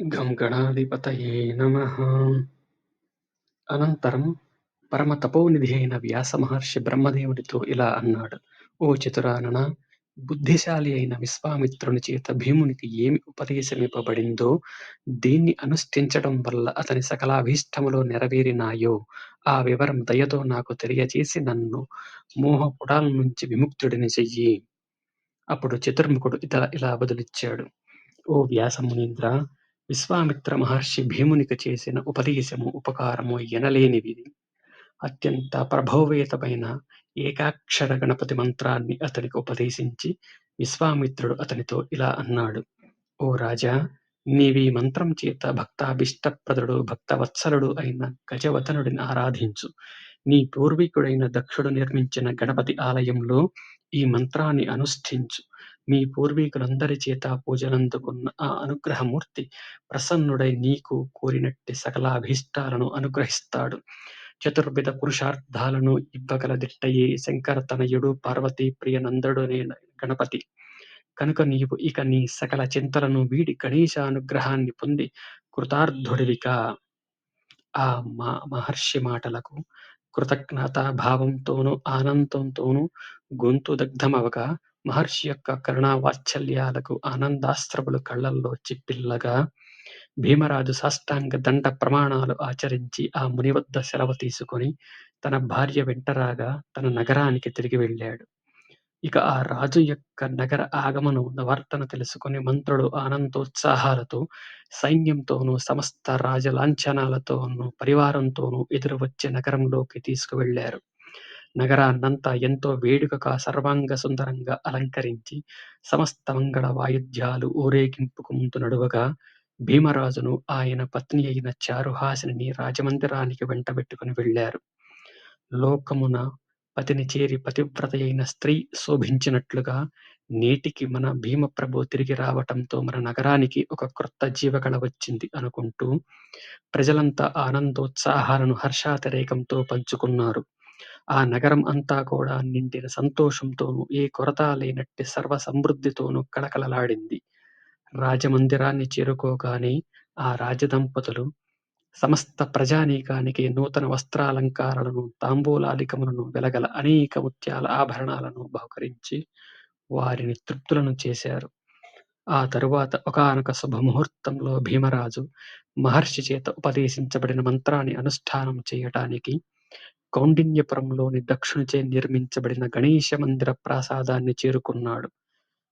గం గణాధిపతయే నమః అనంతరం పరమ తపోనిధి అయిన వ్యాస మహర్షి బ్రహ్మదేవుడితో ఇలా అన్నాడు ఓ చతురానన బుద్ధిశాలి అయిన విశ్వామిత్రుని చేత భీమునికి ఏమి ఉపదేశమివ్వబడిందో దీన్ని అనుష్ఠించడం వల్ల అతని సకలాభీష్టములో నెరవేరినాయో ఆ వివరం దయతో నాకు తెలియచేసి నన్ను మోహపుడాల నుంచి విముక్తుడిని చెయ్యి। అప్పుడు చతుర్ముఖుడు ఇతర ఇలా బదులిచ్చాడు. ఓ వ్యాసమునీంద్ర విశ్వామిత్ర మహర్షి భీమునికి చేసిన ఉపదేశము ఉపకారము ఎనలేనివి అత్యంత ప్రభోవేతమైన ఏకాక్షర గణపతి మంత్రాన్ని అతనికి ఉపదేశించి విశ్వామిత్రుడు అతనితో ఇలా అన్నాడు. ఓ రాజా నీవి మంత్రం చేత భక్తాభిష్టప్రదుడు భక్తవత్సలుడు అయిన గజవతనుడిని ఆరాధించు. నీ పూర్వీకుడైన దక్షుడు నిర్మించిన గణపతి ఆలయంలో ఈ మంత్రాన్ని అనుష్ఠించు. మీ పూర్వీకులందరి చేత పూజలందుకున్న ఆ అనుగ్రహమూర్తి ప్రసన్నుడై నీకు కోరినట్టి సకలాభీష్టాలను అనుగ్రహిస్తాడు. చతుర్విధ పురుషార్థాలను ఇవ్వగల దిట్టయే శంకరతనయుడు పార్వతీ ప్రియనందడునే గణపతి. కనుక నీవు ఇక నీ సకల చింతలను వీడి గణేశానుగ్రహాన్ని పొంది కృతార్థుడివికా ఆ మా మహర్షి మాటలకు కృతజ్ఞతా భావంతోనూ ఆనందంతోనూ గొంతు దగ్ధమవగా మహర్షి యొక్క కరుణా వాత్సల్యాలకు ఆనందాశ్రములు కళ్ళల్లో చిప్పిల్లగా భీమరాజు సాష్టాంగ దండ ప్రమాణాలు ఆచరించి ఆ ముని వద్ద సెలవు తీసుకొని తన భార్య వెంటరాగా తన నగరానికి తిరిగి వెళ్ళాడు. ఇక ఆ రాజు యొక్క నగర ఆగమను వర్తన తెలుసుకుని మంత్రులు ఆనందోత్సాహాలతో సైన్యంతోనూ సమస్త రాజలాంఛనాలతోనూ పరివారంతోనూ ఎదురు వచ్చే నగరంలోకి తీసుకువెళ్ళారు. నగరాన్నంతా ఎంతో వేడుకగా సర్వాంగ సుందరంగా అలంకరించి సమస్త మంగళ వాయిద్యాలు ఊరేగింపుకు ముందు నడువగా భీమరాజును ఆయన పత్ని అయిన చారుహాసిని రాజమందిరానికి వెంటబెట్టుకుని వెళ్ళారు. లోకమున పతిని చేరి పతివ్రతయైన స్త్రీ శోభించినట్లుగా నేటికి మన భీమప్రభు తిరిగి రావటంతో మన నగరానికి ఒక క్రొత్త జీవకళ వచ్చింది అనుకుంటూ ప్రజలంతా ఆనందోత్సాహాలను హర్షాతిరేకంతో పంచుకున్నారు. ఆ నగరం అంతా కూడా నిండిన సంతోషంతోనూ ఏ కొరత లేనట్టి సర్వ సమృద్ధితోనూ కళకళలాడింది. రాజమందిరాన్ని చేరుకోగానే ఆ రాజదంపతులు సమస్త ప్రజానీకానికి నూతన వస్త్రాలంకారాలను తాంబూలాదికములను వెలగల అనేక ముత్యాల ఆభరణాలను బహుకరించి వారిని తృప్తులను చేశారు. ఆ తరువాత ఒకానొక శుభముహూర్తంలో భీమరాజు మహర్షి చేత ఉపదేశించబడిన మంత్రాన్ని అనుష్ఠానం చేయటానికి కౌండిన్యపురంలోని దక్షునిచే నిర్మించబడిన గణేశ మందిర ప్రాసాదాన్ని చేరుకున్నాడు.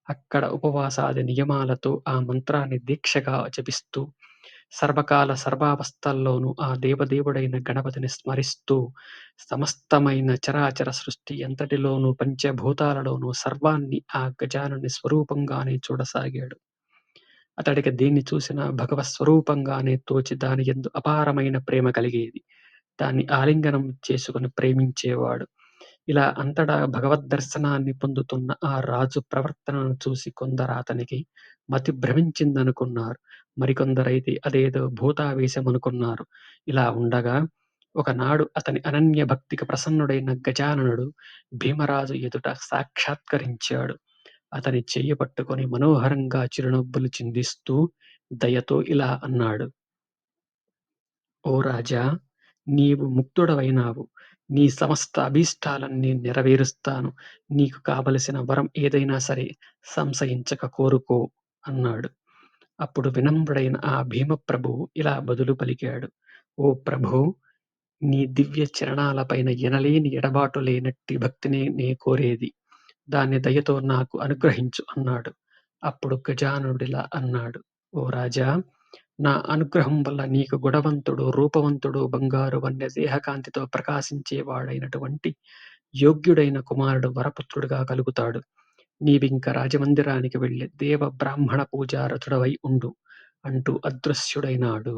అక్కడ ఉపవాసాది నియమాలతో ఆ మంత్రాన్ని దీక్షగా జపిస్తూ సర్వకాల సర్వావస్థల్లోనూ ఆ దేవదేవుడైన గణపతిని స్మరిస్తూ సమస్తమైన చరాచర సృష్టి ఎంతటిలోనూ పంచభూతాలలోనూ సర్వాన్ని ఆ గజానుని స్వరూపంగానే చూడసాగాడు. అతడికి దీన్ని చూసిన భగవత్ స్వరూపంగానే తోచి దాని ఎందు అపారమైన ప్రేమ కలిగేది. దాన్ని ఆలింగనం చేసుకుని ప్రేమించేవాడు ఇలా అంతటా భగవద్దర్శనాన్ని పొందుతున్న ఆ రాజు ప్రవర్తనను చూసి కొందరాతనికి మతి భ్రమించిందనుకున్నారు. మరికొందరైతే అదేదో భూతావేశమనుకున్నారు. ఇలా ఉండగా ఒకనాడు అతని అనన్య భక్తికి ప్రసన్నుడైన గజాననుడు భీమరాజు ఎదుట సాక్షాత్కరించాడు. అతని చెయ్యి పట్టుకొని మనోహరంగా చిరునవ్వులు చిందిస్తూ దయతో ఇలా అన్నాడు. ఓ రాజా! నీవు ముక్తుడవైనావు. నీ సమస్త అభీష్టాలన్నీ నెరవేరుస్తాను. నీకు కావలసిన వరం ఏదైనా సరే సంశయించక కోరుకో అన్నాడు. అప్పుడు వినమ్రుడైన ఆ భీమప్రభువు ఇలా బదులు పలికాడు. ఓ ప్రభూ! నీ దివ్య చరణాలపైన ఎనలేని ఎడబాటు లేనట్టి భక్తినే నే కోరేది. దాన్ని దయతో నాకు అనుగ్రహించు అన్నాడు. అప్పుడు గజాననుడిలా అన్నాడు. ఓ రాజా! నా అనుగ్రహం వల్ల నీకు గుణవంతుడు, రూపవంతుడు, బంగారు వన్య దేహకాంతితో ప్రకాశించేవాడైనటువంటి యోగ్యుడైన కుమారుడు వరపుత్రుడుగా కలుగుతాడు. నీవింక రాజమందిరానికి వెళ్ళి దేవ బ్రాహ్మణ పూజారథుడవై ఉండు అంటూ అదృశ్యుడైనాడు.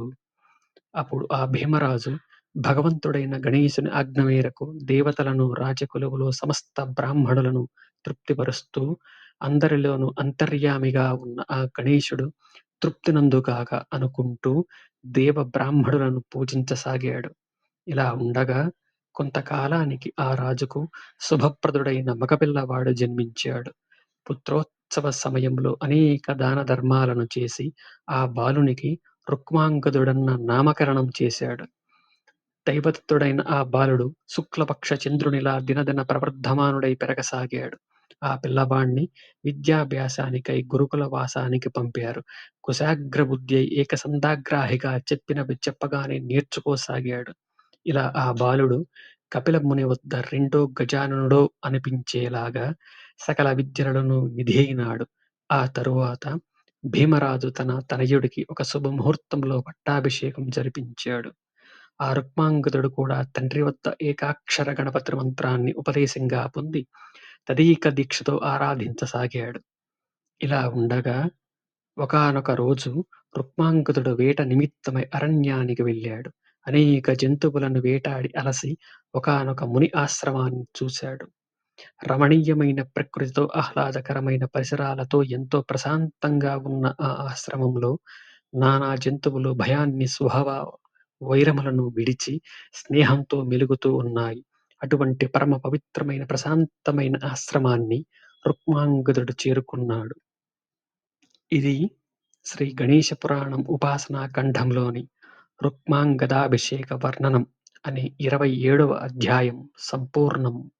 అప్పుడు ఆ భీమరాజు భగవంతుడైన గణేశుని ఆజ్ఞ మేరకు దేవతలను రాజకొలువులో సమస్త బ్రాహ్మణులను తృప్తిపరుస్తూ అందరిలోనూ అంతర్యామిగా ఉన్న ఆ గణేశుడు తృప్తినందుగాక అనుకుంటూ దేవ బ్రాహ్మణులను పూజించసాగాడు. ఇలా ఉండగా కొంతకాలానికి ఆ రాజుకు శుభప్రదుడైన మగపిల్లవాడు జన్మించాడు. పుత్రోత్సవ సమయంలో అనేక దాన ధర్మాలను చేసి ఆ బాలునికి రుక్మాంగదుడన్న నామకరణం చేశాడు. దైవదత్తుడైన ఆ బాలుడు శుక్లపక్ష చంద్రునిలా దినదిన ప్రవర్ధమానుడై పెరగసాగాడు. ఆ పిల్లవాణ్ణి విద్యాభ్యాసానికై గురుకుల వాసానికి పంపారు. కుశాగ్రబుద్ధ్యై ఏకసంధాగ్రాహిగా చెప్పినవి చెప్పగానే నేర్చుకోసాగాడు. ఇలా ఆ బాలుడు కపిలముని వద్ద రెండో గజాననుడో అనిపించేలాగా సకల విద్యలను నిధియైనాడు. ఆ తరువాత భీమరాజు తన తనయుడికి ఒక శుభముహూర్తంలో పట్టాభిషేకం జరిపించాడు. ఆ రుక్మాంగదుడు కూడా తండ్రి వద్ద ఏకాక్షర గణపతి మంత్రాన్ని ఉపదేశంగా పొంది తదీక దీక్షతో ఆరాధించసాగాడు. ఇలా ఉండగా ఒకానొక రోజు రుక్మాంగదుడు వేట నిమిత్తమై అరణ్యానికి వెళ్ళాడు. అనేక జంతువులను వేటాడి అలసి ఒకానొక ముని ఆశ్రమాన్ని చూశాడు. రమణీయమైన ప్రకృతితో ఆహ్లాదకరమైన పరిసరాలతో ఎంతో ప్రశాంతంగా ఉన్న ఆ ఆశ్రమంలో నానా జంతువులు భయాన్ని స్వభావ వైరములను విడిచి స్నేహంతో మెలుగుతూ ఉన్నాయి. అటువంటి పరమ పవిత్రమైన ప్రశాంతమైన ఆశ్రమాన్ని రుక్మాంగదుడు చేరుకున్నాడు. ఇది శ్రీ గణేశ పురాణం ఉపాసనా ఖండంలోని రుక్మాంగదాభిషేక వర్ణనం అనే ఇరవై ఏడవ అధ్యాయం సంపూర్ణం.